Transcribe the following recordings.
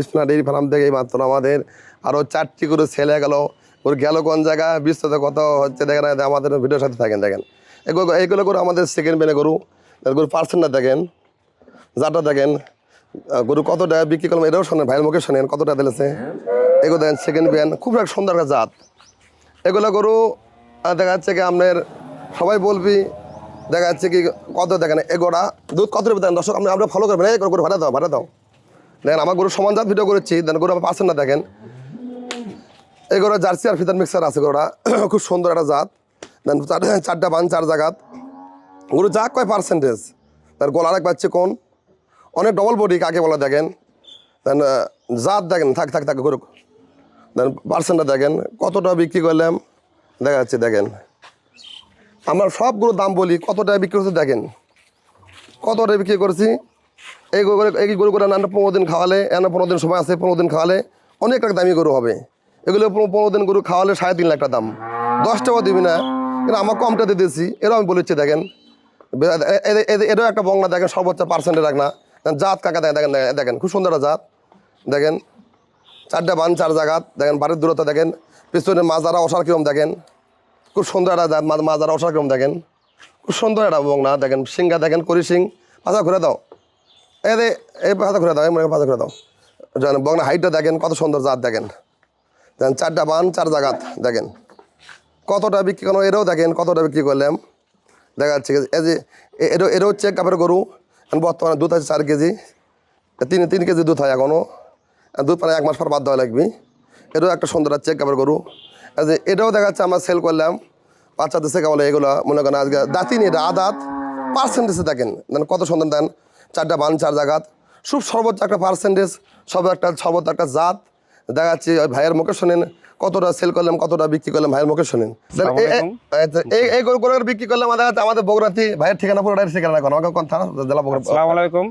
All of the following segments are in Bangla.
বিশ্বনাথ ডেয়ারি ফার্ম থেকে মাত্র আমাদের। আরও চারটি করে ছেলে গেল। ওর গেল কোন জায়গা বিশ্বতে কত হচ্ছে দেখেন আমাদের ভিডিওর সাথে থাকেন, দেখেন। এগুলো এইগুলো করে আমাদের সেকেন্ড বেনে গরু গরু পার্সেন্টটা দেখেন যাটা দেখেন। গরু কত টাকা বিক্রি করলাম, এটাও শোনেন, ভাইয়ের মুখে শোনেন কত টাকা দিলেছে। এগুলো দেখেন সেকেন্ড বেন খুব একটা সুন্দর একটা জাত। এগুলো গরু দেখা যাচ্ছে কি আপনার, সবাই বলবি, দেখা যাচ্ছে কি, কত দেখেন এগোড়া দুধ কত দেন দর্শক, আপনি আমরা ফলো করবেন, এই করে ভাড়া দাও ভাড়া দাও। দেখেন, আমার গরু সমান জাত ভিডিও করেছি, দেন গরু আমার না দেখেন। এই গরু জার্সি আর ফিতার মিক্সার আছে গরুটা। খুব সুন্দর একটা জাত। দেন চার- চারটা বান, চার জাগাত। গরু যা কয় পার্সেন্টেজ তার গলার এক পাচ্ছে কোন? অনেক ডবল বডি কাকে বলা দেখেন? দেন জাত দেখেন, থাক থাক থাক, গরু। দেন পার্সেন্টটা দেখেন, কতটা বিক্রি করলাম? দেখা যাচ্ছে দেখেন। আমরা সবগুলো দাম বলি, কতটা বিক্রি করছে দেখেন। কতটা বিক্রি করছি? এই গরু এই গরু করে নানা পনেরো দিন খাওয়ালে এনা পনেরো দিন সময় আছে পনেরো দিন খাওয়ালে অনেক টাকা দামি গরু হবে। এগুলো পনেরো দিন গরু খাওয়ালে সাড়ে তিন লাখ টাকা দাম। দশ টাকা দিবি না। কিন্তু আমার কমটা দিয়ে দিয়েছি। এরও আমি বলেছি দেখেন। এটাও একটা বংলা দেখেন সর্বোচ্চ পার্সেন্টে রাখ না জাত কাকা দেখেন দেখেন দেখেন, খুব সুন্দর জাত। দেখেন চারটা বান চার জায়গাত দেখেন বাড়ির দূরত্ব দেখেন। পিছনে মাছ মাজারা অসার কিরম দেখেন। খুব সুন্দর একটা জাত মা- মাজারা অসার কিরম দেখেন। খুব সুন্দর একটা বংলা দেখেন সিংহা দেখেন করি সিং। পাশা ঘুরে দাও। রে এই পাশা ঘুরে দাও, এই মনে পাশা ঘুরে দাও। জানেন বংলা হাইটটা দেখেন, কত সুন্দর জাত দেখেন। দেখেন চারটা বান, চার জাগাত দেখেন। কতটা বিক্রি করো এটাও দেখেন কতটা বিক্রি করলাম। দেখা যাচ্ছে এই যে, এ- এটা এটা হচ্ছে কাপের গরু। এখন বর্তমানে দুধ আছে চার কেজি। তিন তিন কেজি দুধ হয় এখনও দুধ মানে এক মাস পর বাদ দেওয়া লাগবে। এটাও একটা সুন্দর চেক কাপের গরু। এই যে, এটাও দেখা যাচ্ছে আমরা সেল করলাম। বাচ্চাদের শেখা বলে এগুলো। মনে করেন আজকে দাঁতিনি এটা আদাত। পার্সেন্টেজে দেখেন। কত সুন্দর দেন চারটা বান চার জাগাত। খুব সর্বোচ্চ একটা পার্সেন্টেজ সব একটা সর্বোচ্চ একটা জাত। দেখা যাচ্ছে ওই ভাইয়ের মুখে শোনেন কতটা সেল করলাম কতটা বিক্রি করলাম ভাইয়ের মুখে শোনেন। এই- এই- আচ্ছা, এই এই গরু বিক্রি করলাম আমাদের বগুড়াতে ভাইয়ের ঠিকানা পুরোটাই ঠিকানা এখন আমাকে কোন থানা জেলা বগুড়া আসসালামু আলাইকুম।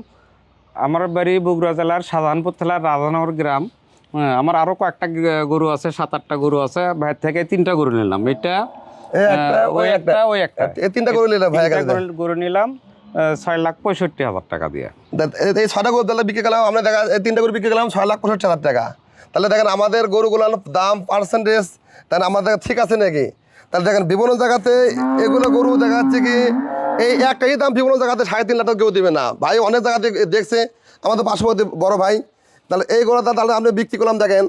আমার বাড়ি বগুড়া জেলার শাহজাহানপুর থানার রাজানগর গ্রাম। আমার আরও কয়েকটা গরু আছে সাত আটটা গরু আছে ভাইয়ের থেকে তিনটা গরু নিলাম। এটা ওই একটা। ওই একটা। তিনটা গরু নিলাম ভাইয়ের গরু- নিলাম। ছয় লাখ পঁয়ষট্টি হাজার টাকা দিয়ে। এই- ছয়টা গরু তাহলে বিক্রি গেলাম আমরা দেখা তিনটা গরু বিক্রি গেলাম ছয় লাখ পঁয়ষট্টি হাজার টাকা। তাহলে দেখেন আমাদের গরুগুলোর দাম পার্সেন্টেজ তাহলে আমাদের ঠিক আছে নাকি? তাহলে দেখেন বিভিন্ন জায়গাতে এগুলো গরু দেখা যাচ্ছে কি, এই একটাই দাম বিভিন্ন জায়গাতে সাড়ে তিন লাখ কেউ দিবে না। ভাই, অনেক জায়গাতে দেখছে, আমাদের পার্শ্ববর্তী বড় ভাই, তাহলে এই গরুটা তাহলে আপনি বিক্রি করলাম দেখেন।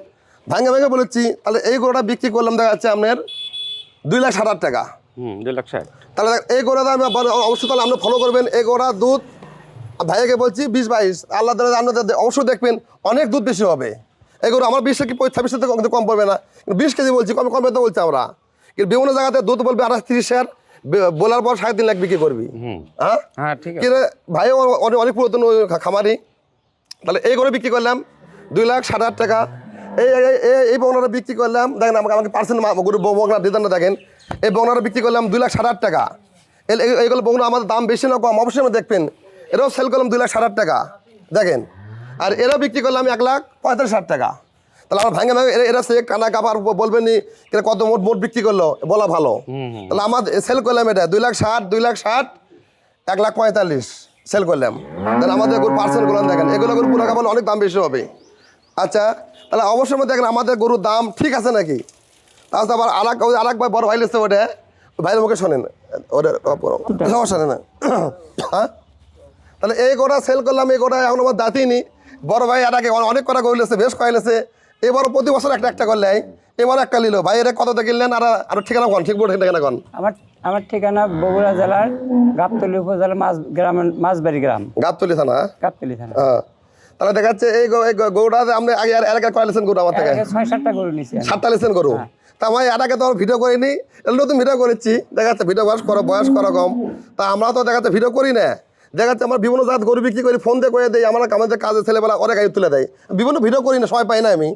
ভাঙে ভেঙে বলেছি, তাহলে এই গরুটা বিক্রি করলাম দেখা যাচ্ছে আপনার দুই লাখ ষাট টাকা। তাহলে এই গোড়া দাম অবশ্যই তাহলে আপনি ফলো করবেন। এই গোড়া দুধ ভাইয়াকে বলছি বিশ বাইশ আল্লাহ তালা আপনাদের অবশ্যই দেখবেন অনেক দুধ বেশি হবে। এই গরু আমার বিশ কি ছাব্বিশ থেকে কম- কম পড়বে না। বিশ কেজি বলছি কম কম তো বলছি আমরা। কিন্তু বিভিন্ন জায়গাতে দুধ বলবে আঠাশ তিরিশের বে- বলার পর সাড়ে তিন লাখ বিক্রি করবি। হ্যাঁ? হ্যাঁ ঠিক আছে। কিরে অনেক অনেক পুরাতন খামারি। তাহলে এই করে বিক্রি করলাম দুই লাখ ষাট হাজার টাকা। এই এই- বগনাটা বিক্রি করলাম। দেখেন আমাকে আমাকে পার্সেন্ট গরু বগনার ডিজাইনটা দেখেন। এই বগনাটা বিক্রি করলাম দুই লাখ ষাট টাকা। এই- এই- এইগুলো বগনা আমাদের দাম বেশি না কম অবশ্যই আপনি দেখবেন। এরাও সেল করলাম দুই লাখ ষাট টাকা দেখেন। আর এরাও বিক্রি করলাম এক লাখ পঁয়তাল্লিশ হাজার টাকা। তাহলে আমার ভাঙে ভাঙে এরা- এরা সে কানা কাপার বলবেন নি এরা কত মোট মোট বিক্রি করল বলা ভালো। তাহলে আমার সেল করলাম এটা দুই লাখ ষাট দুই লাখ ষাট এক লাখ পঁয়তাল্লিশ সেল করলাম। তাহলে আমাদের গরু পার্সেন্টগুলো দেখেন এগুলো গরু পুরো কাপড় অনেক দাম বেশি হবে। আচ্ছা তাহলে অবশ্যই দেখেন আমাদের গরুর দাম ঠিক আছে নাকি? তাহলে আবার এক আর ভাই বড় ভাই লিখছে ওটা। ভাইয়ের মুখে শোনেন। ওটা সমস্যা না। হ্যাঁ? তাহলে এই গোটা সেল করলাম এই গোটা এখন আমার দাঁতই নি বড় ভাই আগে অনেক কটা গরু লেছে বেশ কয় লেছে এবার প্রতি বছর একটা একটা করলে এবার একটা নিল। ভাই এটা কততে কিনলেন আর আর ঠিকানা কন ঠিক বলে ঠিকানা কন। আমার আমার ঠিকানা বগুড়া জেলার গাবতলী উপজেলার মাছ গ্রামের মাছবাড়ি গ্রাম। গাবতলি থানা হ্যাঁ? গাবতলী থানা। হ্যাঁ। তাহলে দেখা যাচ্ছে এই গো- এই গো- গরুটা যে আপনি আগে আর এলাকায় কয়েছেন গরু আমার থেকে? ছয় সাতটা গরু নিছি সাতটা লিসেন গরু? তা এর আগে তো আর ভিডিও করিনি। নতুন ভিডিও করেছি। দেখা যাচ্ছে ভিডিও বয়স করো বয়স করো কম। তা আমরা তো দেখা যাচ্ছে ভিডিও করি না। দেখা যাচ্ছে আমরা বিভিন্ন জাত গরু বিক্রি করি ফোন দিয়ে করে দেয় আমরা আমাদের কাজে ছেলেবেলা অনেক গাড়ি তুলে দেয়। বিভিন্ন ভিডিও করি না, সময় পাই না আমি।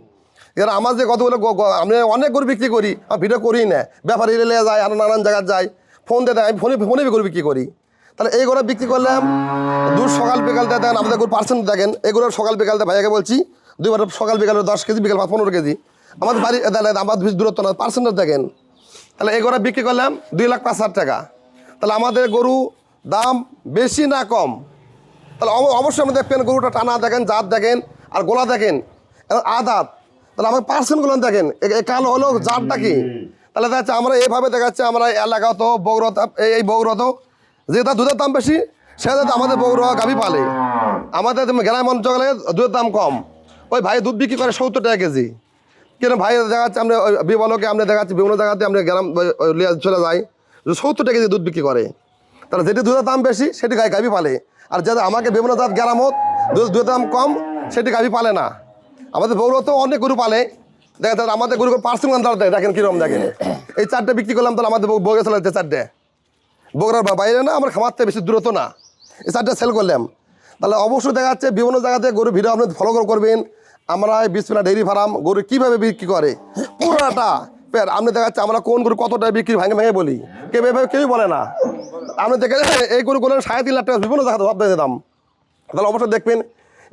এবার আমার যে কতগুলো আমি অনেক গরু বিক্রি করি আমি ভিডিও করি না। ব্যাপারী রেলে যায়, আর নানান জায়গায় যাই ফোন দিয়ে দেয়, আমি ফোনে ফোনে গরু বিক্রি করি। তাহলে এই গরু বিক্রি করলাম। দূর সকাল বিকাল দিয়ে দেখেন আমাদের গরু পার্সেন্ট দেখেন। এগুলো সকাল বিকাল দিয়ে ভাইয়াকে বলছি দুইবার সকাল বিকালে দশ কেজি, বিকাল পনেরো কেজি। আমাদের বাড়ি বেশি দূরত্ব না পার্সেন্টেজ দেখেন। তাহলে এই গরু বিক্রি করলাম দুই লাখ পাঁচ হাজার টাকা। তাহলে আমাদের গরু দাম বেশি না কম? তাহলে অবশ্যই আপনি দেখবেন গরুটা টানা দেখেন, জাত দেখেন, আর গোলা দেখেন আদাত। তাহলে আমাকে পার্সেন্টগুলো দেখেন কালো হলো জাতটা কি? তাহলে দেখা আমরা এইভাবে দেখা যাচ্ছে আমরা এলাকা তো বগুড়া এই এই বগুড়া তো, যে তার দুধের দাম বেশি, সে যাতে আমাদের বগুড়া গাভি পালে। আমাদের গ্রাম অঞ্চলে দুধের দাম কম। ওই ভাই দুধ বিক্রি করে সত্তর টাকা কেজি। কেন ভাই দেখা যাচ্ছে আমরা বিবলকে আমরা দেখা বিভিন্ন জায়গাতে আমরা গ্রাম চলে যাই সত্তর টাকা দুধ বিক্রি করে। তাহলে যেটি দুধের দাম বেশি, সেটি গাই গাভি পালে। আর যাতে আমাকে বিভিন্ন জাত গ্রামত, দুধ, দুধের দাম কম, সেটি গাভি পালে না। আমাদের বগুড়া তো অনেক গরু পালে। দেখা যাচ্ছে আমাদের গরু পার্সেন্ট দাম দেয় দেখেন কীরকম দেখেন এই চারটে বিক্রি করলাম, তাহলে আমাদের বগুড়া চলে যাচ্ছে চারটে। বগুড়ার বাইরে না, আমার খামার থেকে বেশি দূরত্ব না। এই চারটে সেল করলাম। তাহলে অবশ্যই দেখা যাচ্ছে বিভিন্ন জায়গাতে গরু ভিডিও আপনি ফলো করবেন। আমরা এই বিসমিল্লা ডেইরি ফার্ম গরু কীভাবে বিক্রি করে? পুরোটা। পের আপনি দেখা যাচ্ছে আমরা কোন গরু কতটা বিক্রি ভাঙে ভেঙে বলি। কেউ এভাবে কেউই বলে না। আপনি দেখে এই গরু কোনো সাড়ে তিন লাখ টাকা বিভিন্ন জায়গাতে ভাবতে দাম। তাহলে অবশ্যই দেখবেন,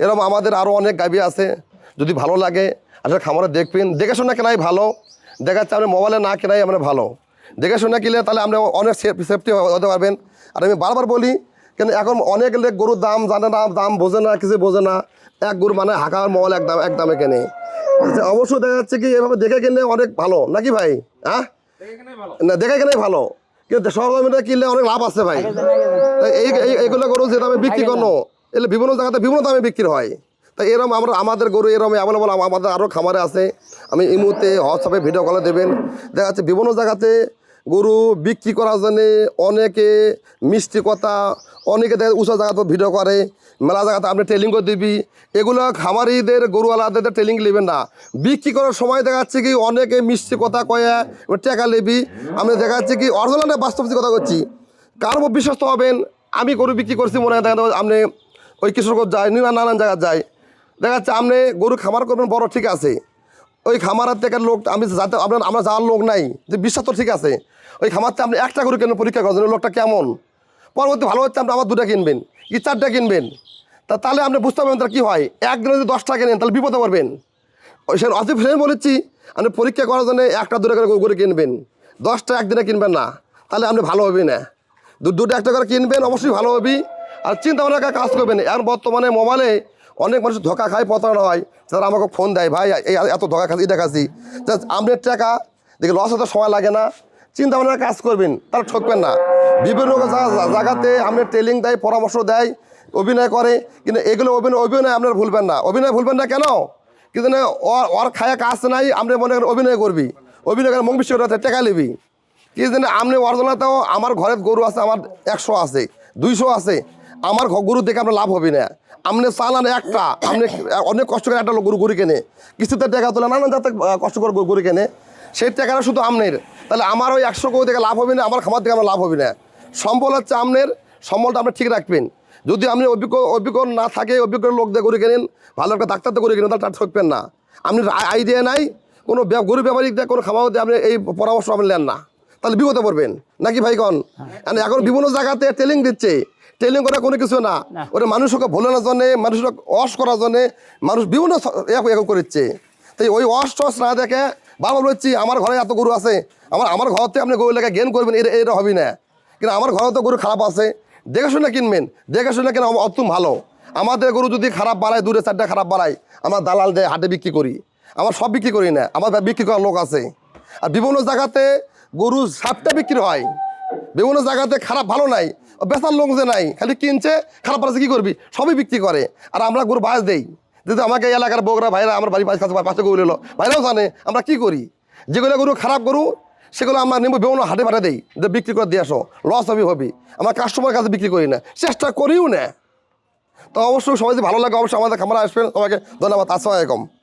এরকম আমাদের আরও অনেক গাভি আছে। যদি ভালো লাগে আসলে খামারে দেখবেন। দেখে শুনে কেনাই ভালো। দেখাচ্ছে আপনি মোবাইলে না কেনাই আমরা ভালো। দেখে শুনে কিনলে তাহলে আমরা অনেক সেফটি হতে পারবেন। আর আমি বারবার বলি কেন এখন অনেক লোক গরুর দাম জানে না দাম বোঝে না কিছু বোঝে না। এক গরু মানে হাঁকার মল এক দাম এক দামে কেনে আচ্ছা, অবশ্যই দেখা যাচ্ছে কি এভাবে দেখে কিনলে অনেক ভালো। নাকি ভাই? হ্যাঁ? না দেখে কেনাই ভালো। কিন্তু সরজমিনে কিনলে অনেক লাভ আছে ভাই। এই এই- এইগুলো গরু যে দামে বিক্রি করো এগুলো বিভিন্ন জায়গাতে বিভিন্ন দামে বিক্রি হয়। তাই এরকম আমরা আমাদের গরু এরকম অ্যাভেলেবল আমাদের আরও খামারে আছে। আমি এই মুহূর্তে হোয়াটসঅ্যাপে ভিডিও কলে দেবেন। দেখা যাচ্ছে বিভিন্ন জায়গাতে গরু বিক্রি করার জন্যে অনেকে মিষ্টি কথা, অনেকে দেখা উঁচা জায়গাতে ভিডিও করে, মেলা জায়গাতে আপনি ট্রেলিং করে দিবি। এগুলো খামারিদের, গরুওয়ালাদের ট্রেলিং নেবেন না। বিক্রি করার সময় দেখা যাচ্ছে কি অনেকে মিষ্টি কথা কয়ে টাকা নেবি। আমি দেখা যাচ্ছে কি অরিজিনাল বাস্তব কথা করছি কার উপর বিশ্বস্ত হবেন? আমি গরু বিক্রি করছি মনে হয় দেখা আপনি ওই কিশোরগঞ্জ যাই নানান জায়গায় যাই দেখা যাচ্ছে আপনি গরু খামার করবেন, বড় ঠিক আছে। ওই খামারের থেকে লোক, আমি যাতে, আপনার, আমরা যাওয়ার লোক নাই, যে বিশ্বাস তো ঠিক আছে। ওই খামারতে আপনি একটা করে কেন পরীক্ষা করেন লোকটা কেমন? পরবর্তী ভালো হচ্ছে, আপনি আবার দুটা কিনবেন, কি চারটা কিনবেন? তা তাহলে আপনি বুঝতে পারবেন তার কী হয়? একদিনে যদি দশটা কেনেন, তাহলে বিপদে পড়বেন। ওই সে অতি ফ্রেন্ড বলেছি, আপনি পরীক্ষা করার জন্য একটা, দুটো করে গরু কিনবেন। দশটা একদিনে কিনবেন না, তাহলে আপনি ভালো হবি না। দুটো একটা করে কিনবেন, অবশ্যই ভালো হবি আর চিন্তা ভাবনা করে কাজ করবেন এখন বর্তমানে মোবাইলে অনেক মানুষ ধোকা খায়, প্রতারণা হয়। তারা আমাকে ফোন দেয়, ভাই, এই এত ধোকা খাচ্ছি এটা খাচ্ছি জাস্ট আপনার টাকা, দেখি লস হতে সময় লাগে না। চিন্তা ভাবনা কাজ করবেন, তারা ঠকবেন না। বিভিন্ন জায়গাতে আপনার ট্রেলিং দেয়, পরামর্শ দেয়, অভিনয় করে, কিন্তু এগুলো অভিনয় অভিনয় আপনার ভুলবেন না। অভিনয় ভুলবেন না কেন? কিন্তু না ওর খায়া কাজ নাই, আমরা মনে করেন অভিনয় করবি। অভিনয় করে বিশ্ব টাকা নিবি। কি জানি, আপনি অর্জনাতেও আমার ঘরে গরু আছে, আমার একশো আছে, দুইশো আছে। আমার গরু দেখে আপনার লাভ হবে না। আপনি চালান একটা আপনি অনেক কষ্ট করে একটা গরু গরু কেনে। কিস্তিতে টাকা তোলে, নানান যাতে কষ্ট করে গরু- কেনে। সেই টাকাটা শুধু আমনের। তাহলে আমার ওই একশো গরু থেকে লাভ হবে না, আমার খামার থেকে আমার লাভ হবে না। সম্বল হচ্ছে আমনের, সম্বলটা আপনি ঠিক রাখবেন। যদি আপনি অভিজ্ঞ অভিজ্ঞ না থাকে, অভিজ্ঞ লোক দিয়ে গরু কেনেন, ভালো একটা ডাক্তার দিয়ে গরু কেনেন, তাহলে ঠকবেন না। আপনি আইডিয়া নাই, কোনো গরু ব্যবহারিক দিয়ে কোনো খামার দিয়ে আপনি এই পরামর্শ আপনি নেন না। তাহলে বিপদে পড়বেন। নাকি ভাই কন? এখন বিভিন্ন জায়গাতে ট্রেলিং দিচ্ছে। ট্রেলিং করা কোনো কিছু না। ওটা মানুষকে ভোলানোর জন্যে মানুষকে অস করার জন্যে মানুষ বিভিন্ন করছে। তাই ওই অস টস না দেখে বাবা বলছি আমার ঘরে এত গরু আছে। আমার আমার ঘরতে আপনি গরু লেগে গেন করবেন এটা এটা হবে না। কিন্তু আমার ঘরে তো গরু খারাপ আছে। দেখে শুনে কিনবেন। দেখে শুনে কেন অতুম ভালো। আমাদের গরু যদি খারাপ বাড়ায় দূরে চারটা খারাপ বাড়ায় আমার দালাল দেয় হাটে বিক্রি করি। আমার সব বিক্রি করি না। আমার বিক্রি করার লোক আছে। আর বিভিন্ন জায়গাতে গরু সাপটা বিক্রি হয়। বিভিন্ন জায়গাতে খারাপ ভালো নাই, ও বেচার লোক যে নাই, খালি কিনছে, খারাপ পাচ্ছে কী করবি? সবই বিক্রি করে। আর আমরা গরু বাস দেই। যদি আমাকে এলাকার বগরা ভাইরা আমার বাড়ির পাশে পাশে গরু এলো। ভাইরাও জানে, আমরা কি করি? যেগুলো গরু খারাপ গরু, সেগুলো আমরা নেব বিভিন্ন হাটে ফাটে দেই। যে বিক্রি করে দিয়ে আসো লস হবে হবি। আমরা কাস্টমার কাছে বিক্রি করি না। চেষ্টা করিও না। তো অবশ্যই সবাই ভালো লাগে, অবশ্যই আমাদের খামারে আসবেন। সবাইকে ধন্যবাদ। আসসালামাইকুম